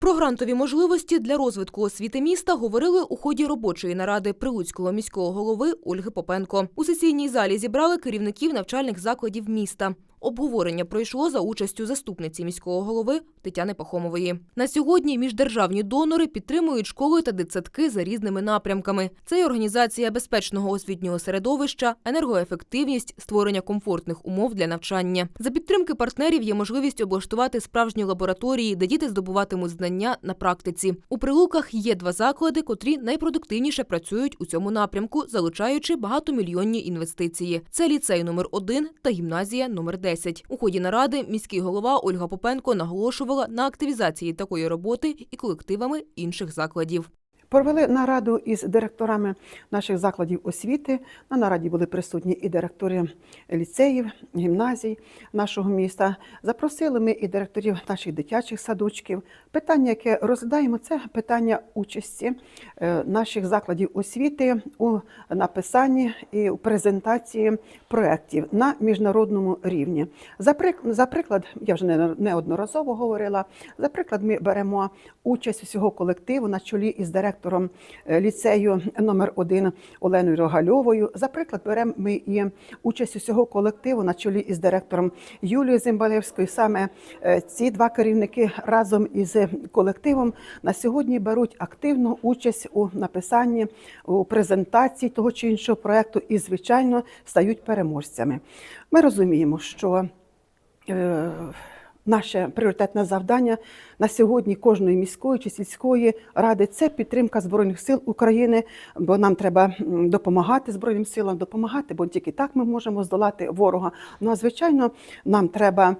Про грантові можливості для розвитку освіти міста говорили у ході робочої наради прилуцького міського голови Ольги Попенко. У сесійній залі зібрали керівників навчальних закладів міста. Обговорення пройшло за участю заступниці міського голови Тетяни Пахомової. На сьогодні міждержавні донори підтримують школи та дитсадки за різними напрямками. Це й організація безпечного освітнього середовища, енергоефективність, створення комфортних умов для навчання. За підтримки партнерів є можливість облаштувати справжні лабораторії, де діти здобуватимуть знання на практиці. У прилуках є два заклади, котрі найпродуктивніше працюють у цьому напрямку, залучаючи багатомільйонні інвестиції. Це ліцей номер 1 та гімназія номер 10. У ході наради міський голова Ольга Попенко наголошувала на активізації такої роботи і колективами інших закладів. Провели нараду із директорами наших закладів освіти. На нараді були присутні і директори ліцеїв, гімназій нашого міста. Запросили ми і директорів наших дитячих садочків. Питання, яке розглядаємо, це питання участі е, наших закладів освіти у написанні і у презентації проєктів на міжнародному рівні. За приклад, я вже неодноразово говорила. За приклад, ми беремо участь усього колективу на чолі із директором е, ліцею номер 1 Оленою Рогальовою. За приклад, беремо ми і участь усього колективу на чолі із директором Юлією Зимбалевською. Саме е, ці два керівники разом із колективом на сьогодні беруть активну участь у написанні, у презентації того чи іншого проекту і, звичайно, стають переможцями. Ми розуміємо, що е, Наше пріоритетне завдання на сьогодні кожної міської чи сільської ради це підтримка збройних сил України, бо нам треба допомагати збройним силам, допомагати, бо тільки так ми можемо здолати ворога. Ну а звичайно, нам треба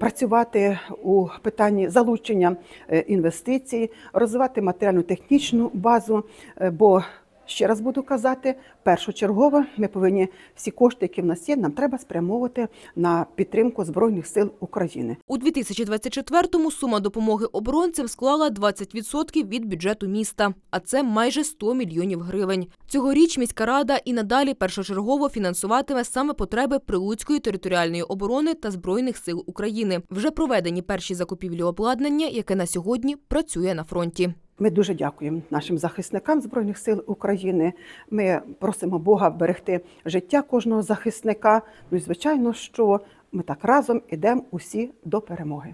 працювати у питанні залучення е, інвестицій, розвивати матеріально-технічну базу, е, бо Ще раз буду казати, першочергово ми повинні всі кошти, які в нас є, нам треба спрямовувати на підтримку збройних сил України. У 2024-му сума допомоги оборонцям склала 20% від бюджету міста, а це майже 100 мільйонів гривень. Цьогоріч міська рада і надалі першочергово фінансуватиме саме потреби Прилуцької територіальної оборони та збройних сил України. Вже проведені перші закупівлі обладнання, яке на сьогодні працює на фронті. Ми дуже дякуємо нашим захисникам збройних сил України. Ми просимо Бога берегти життя кожного захисника. Ну і звичайно, що ми так разом ідемо усі до перемоги.